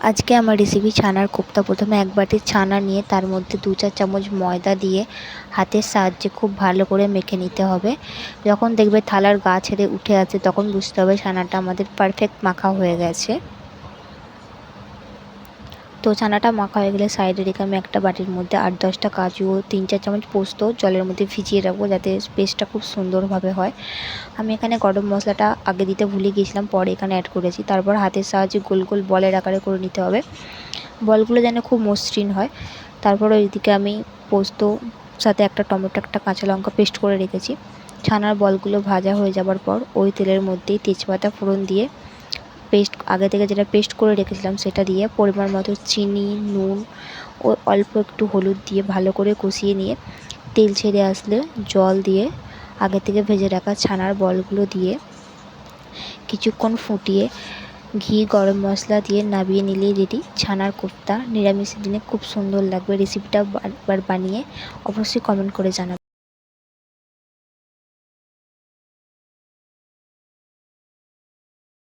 আজকে আমার রেসিপি ছানার কোপ্তা। প্রথমে এক বাটি ছানা নিয়ে তার মধ্যে দু চার চামচ ময়দা দিয়ে হাতের সাহায্যে খুব ভালো করে মেখে নিতে হবে। যখন দেখবে থালার গা ছেড়ে উঠে আছে, তখন বুঝতে হবে ছানাটা আমাদের পারফেক্ট মাখা হয়ে গেছে। তো ছানাটা মাখা হয়ে গেলে সাইডে রেখে আমি একটা বাটির মধ্যে আট দশটা কাজু তিন চার চামচ পোস্ত জলের মধ্যে ভিজিয়ে রাখব যাতে পেস্টটা খুব সুন্দরভাবে হয়। আমি এখানে গরম মশলাটা আগে দিতে ভুলে গিয়েছিলাম, পরে এখানে অ্যাড করেছি। তারপর হাতের সাহায্যে গোল গোল বলের আকারে করে নিতে হবে। বলগুলো যেন খুব মসৃণ হয়। তারপর ওইদিকে আমি পোস্ত সাথে একটা টমেটো, একটা কাঁচা লঙ্কা পেস্ট করে রেখেছি। ছানার বলগুলো ভাজা হয়ে যাবার পর ওই তেলের মধ্যেই তেজপাতা ফোড়ন দিয়ে পেস্ট, আগে থেকে যেটা পেস্ট করে রেখেছিলাম সেটা দিয়ে পরিমাণ মতো চিনি, নুন ও অল্প একটু হলুদ দিয়ে ভালো করে কষিয়ে নিয়ে তেল ছেড়ে আসলে জল দিয়ে আগে থেকে ভেজে রাখা ছানার বলগুলো দিয়ে কিছুক্ষণ ফুটিয়ে ঘি, গরম মশলা দিয়ে নাবিয়ে নিলেই রেডি ছানার কোফতা নিরামিষের দিনে খুব সুন্দর লাগবে। রেসিপিটা একবার বানিয়ে অবশ্যই কমেন্ট করে জানাবে।